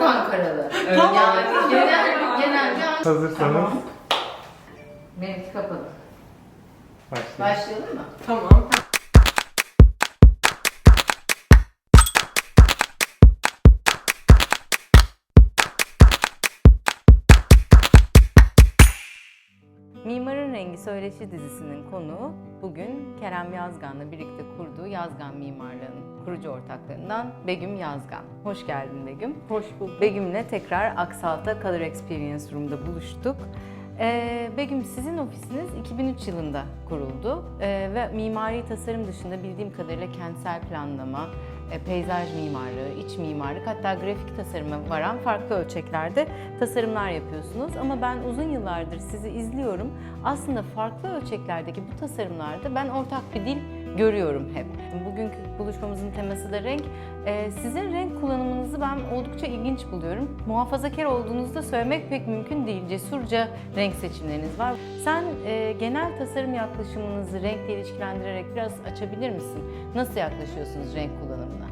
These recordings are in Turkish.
çok Ankaralı. Tamam. Yani genel, genelde Ankara. Hazırsanız Benimki kapalı. başlayalım. Başlayalım mı? Tamam. Mimarın Rengi Söyleşi dizisinin konuğu bugün Kerem Yazgan'la birlikte kurduğu Yazgan Mimarlığı'nın kurucu ortaklarından Begüm Yazgan. Hoş geldin Begüm. Hoş bulduk. Begüm'le tekrar Aksal'da Color Experience Room'da buluştuk. Ee, Begüm sizin ofisiniz 2003 yılında kuruldu Ee, ve mimari tasarım dışında bildiğim kadarıyla kentsel planlama, peyzaj mimarlığı, iç mimarlık hatta grafik tasarıma varan farklı ölçeklerde tasarımlar yapıyorsunuz. Ama ben uzun yıllardır sizi izliyorum. Aslında farklı ölçeklerdeki bu tasarımlarda ben ortak bir dil görüyorum hep. Bugünkü buluşmamızın teması da renk. Ee, sizin renk kullanımınızı ben oldukça ilginç buluyorum. Muhafazakar olduğunuzu da söylemek pek mümkün değil. Cesurca renk seçimleriniz var. Sen e, genel tasarım yaklaşımınızı renkle ilişkilendirerek biraz açabilir misin? Nasıl yaklaşıyorsunuz renk kullanımına?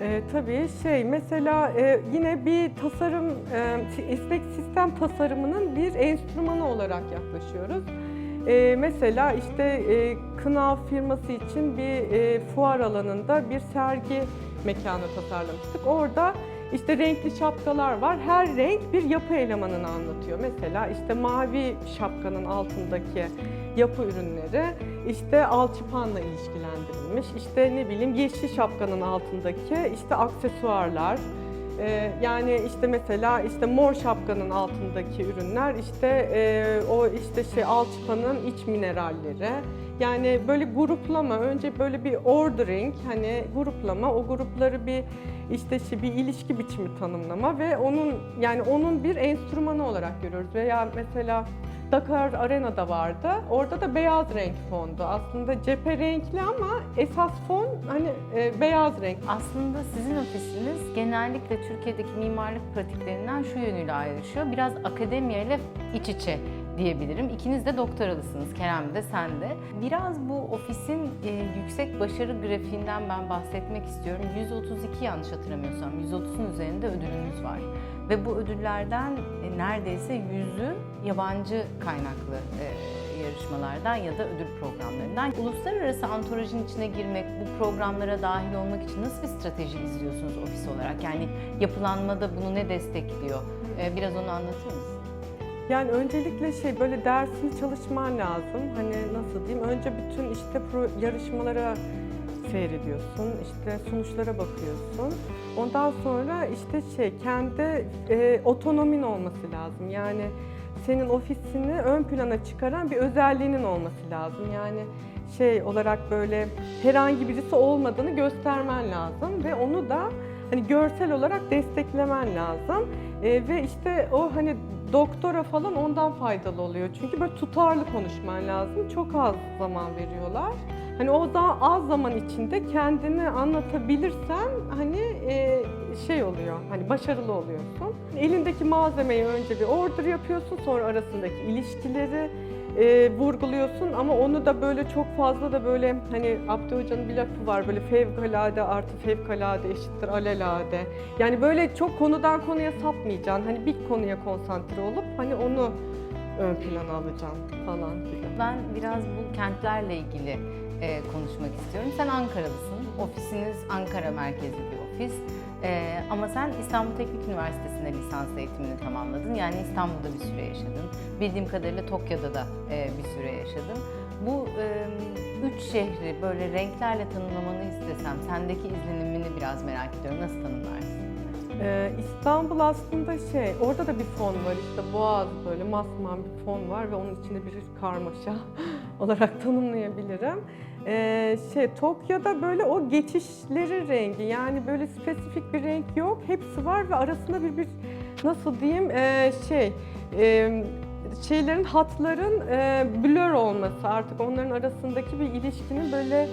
Ee, tabii şey mesela e, yine bir tasarım, e, esnek sistem tasarımının bir enstrümanı olarak yaklaşıyoruz. E, mesela işte e, Kınav firması için bir e, fuar alanında bir sergi mekanı tasarlamıştık. Orada işte renkli şapkalar var. Her renk bir yapı elemanını anlatıyor. Mesela işte mavi şapkanın altındaki yapı ürünleri işte alçıpanla ilişkilendirilmiş. İşte ne bileyim yeşil şapkanın altındaki işte aksesuarlar. Ee, yani işte mesela işte mor şapkanın altındaki ürünler işte e, o işte şey alçıpanın iç mineralleri. Yani böyle gruplama önce böyle bir ordering hani gruplama o grupları bir işte şey, bir ilişki biçimi tanımlama ve onun yani onun bir enstrümanı olarak görüyoruz. Veya mesela Dakar Arena'da vardı. Orada da beyaz renk fondu. Aslında cephe renkli ama esas fon hani e, beyaz renk. Aslında sizin ofisiniz genellikle Türkiye'deki mimarlık pratiklerinden şu yönüyle ayrışıyor. Biraz akademiye ile iç içe diyebilirim. İkiniz de doktoralısınız, Kerem de sen de. Biraz bu ofisin başarı grafiğinden ben bahsetmek istiyorum. 132 yanlış hatırlamıyorsam, 130'un üzerinde ödülümüz var. Ve bu ödüllerden e, neredeyse yüzü yabancı kaynaklı e, yarışmalardan ya da ödül programlarından. Uluslararası antolojinin içine girmek, bu programlara dahil olmak için nasıl bir strateji izliyorsunuz ofis olarak? Yani yapılanmada bunu ne destekliyor? E, biraz onu anlatır mısın? Yani öncelikle şey böyle dersini çalışman lazım. Hani nasıl diyeyim? Önce bütün işte pro, yarışmalara seyrediyorsun, işte sonuçlara bakıyorsun. Ondan sonra işte şey kendi e, otonomin olması lazım. Yani senin ofisini ön plana çıkaran bir özelliğinin olması lazım. Yani şey olarak böyle herhangi birisi olmadığını göstermen lazım ve onu da hani görsel olarak desteklemen lazım. E, ve işte o hani doktora falan ondan faydalı oluyor. Çünkü böyle tutarlı konuşman lazım. Çok az zaman veriyorlar. Hani o daha az zaman içinde kendini anlatabilirsen hani e, şey oluyor. Hani başarılı oluyorsun. Elindeki malzemeyi önce bir order yapıyorsun. Sonra arasındaki ilişkileri e, vurguluyorsun ama onu da böyle çok fazla da böyle hani Abdü Hoca'nın bir lafı var böyle fevkalade artı fevkalade eşittir alelade. Yani böyle çok konudan konuya sapmayacaksın. Hani bir konuya konsantre olup hani onu ön plana alacaksın falan gibi. Ben biraz bu kentlerle ilgili e, konuşmak istiyorum. Sen Ankaralısın. Ofisiniz Ankara merkezli bir ofis. E, ama sen İstanbul Teknik Üniversitesi'nde lisans eğitimini tamamladın. Yani İstanbul'da bir süre yaşadın. Bildiğim kadarıyla Tokyo'da da e, bir süre yaşadın. Bu e, üç şehri böyle renklerle tanımlamanı istesem, sendeki izlenimini biraz merak ediyorum. Nasıl tanımlarsın? Ee, İstanbul aslında şey, orada da bir fon var işte boğaz böyle masmavi bir fon var ve onun içinde bir karmaşa olarak tanımlayabilirim. Ee, şey Tokyo'da böyle o geçişleri rengi yani böyle spesifik bir renk yok, hepsi var ve arasında bir bir nasıl diyeyim ee, şey ee, şeylerin hatların e, blur olması artık onların arasındaki bir ilişkinin böyle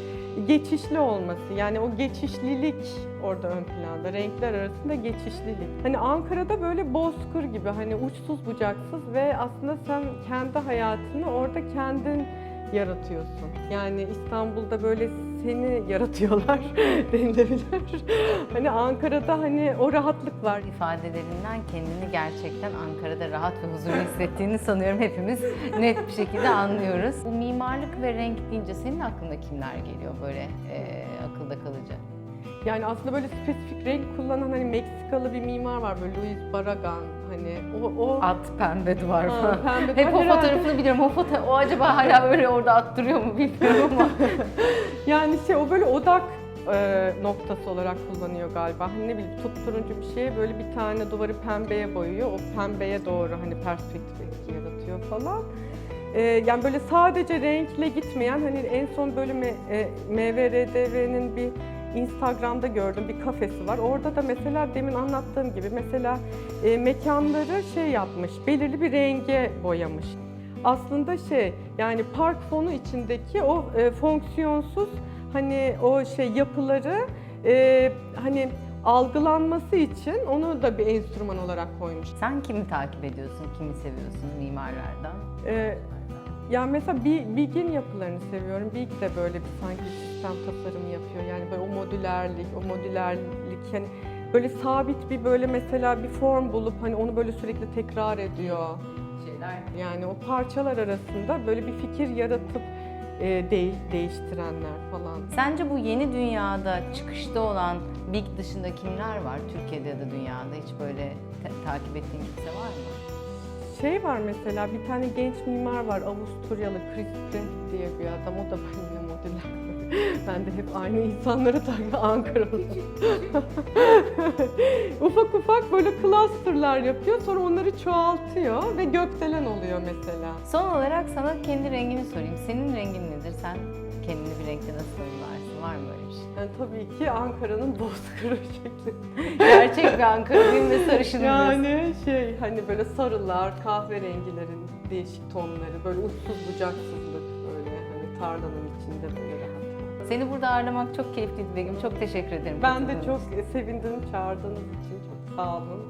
geçişli olması. Yani o geçişlilik orada ön planda. Renkler arasında geçişlilik. Hani Ankara'da böyle bozkır gibi hani uçsuz bucaksız ve aslında sen kendi hayatını orada kendin yaratıyorsun. Yani İstanbul'da böyle seni yaratıyorlar denilebilir. Hani Ankara'da hani o rahatlık var. ifadelerinden kendini gerçekten Ankara'da rahat ve huzurlu hissettiğini sanıyorum hepimiz net bir şekilde anlıyoruz. Bu mimarlık ve renk deyince senin aklına kimler geliyor böyle e, akılda kalıcı? Yani aslında böyle spesifik renk kullanan hani Meksikalı bir mimar var böyle Luis Barragan hani o o At pembe duvar Ha, falan. pembe Hep o fotoğrafını biliyorum. O, foto o acaba hala böyle orada attırıyor mu bilmiyorum ama. Yani şey o böyle odak e, noktası olarak kullanıyor galiba. Hani ne bileyim tutturuncu bir şeye böyle bir tane duvarı pembeye boyuyor. O pembeye doğru hani perspektif etki yaratıyor falan. E, yani böyle sadece renkle gitmeyen hani en son böyle me, e, MVRDV'nin bir Instagram'da gördüm bir kafesi var. Orada da mesela demin anlattığım gibi mesela e, mekanları şey yapmış, belirli bir renge boyamış. Aslında şey yani park fonu içindeki o e, fonksiyonsuz hani o şey yapıları e, hani algılanması için onu da bir enstrüman olarak koymuş. Sen kimi takip ediyorsun, kimi seviyorsun mimarlardan? E, yani mesela Bi- Big'in yapılarını seviyorum. Big de böyle bir sanki sistem tasarımı yapıyor. Yani böyle o modülerlik, o modülerlik yani böyle sabit bir böyle mesela bir form bulup hani onu böyle sürekli tekrar ediyor. Şeyler. Yani o parçalar arasında böyle bir fikir yaratıp e, değiş- değiştirenler falan. Sence bu yeni dünyada çıkışta olan Big dışında kimler var Türkiye'de ya da dünyada? Hiç böyle ta- takip ettiğin kimse var mı? Şey var mesela bir tane genç mimar var Avusturyalı Chris Brent diye bir adam o da benimle modüler. Ben de hep aynı insanları takip Ankara'da. ufak ufak böyle clusterlar yapıyor sonra onları çoğaltıyor ve gökdelen oluyor mesela. Son olarak sana kendi rengini sorayım. Senin rengin nedir? Sen kendini bir renkte nasıl tanımlarsın? Var mı öyle bir şey? Yani tabii ki Ankara'nın bozkırı şekli. Gerçek bir Ankara'lıyım ve sarışınım. Yani şey hani böyle sarılar, kahverengilerin değişik tonları, böyle uçsuz bucaksızlık böyle hani tarlanın içinde böyle. Seni burada ağırlamak çok keyifliydi Begüm. Çok teşekkür ederim. Ben de çok sevindim çağırdığınız için çok sağ olun.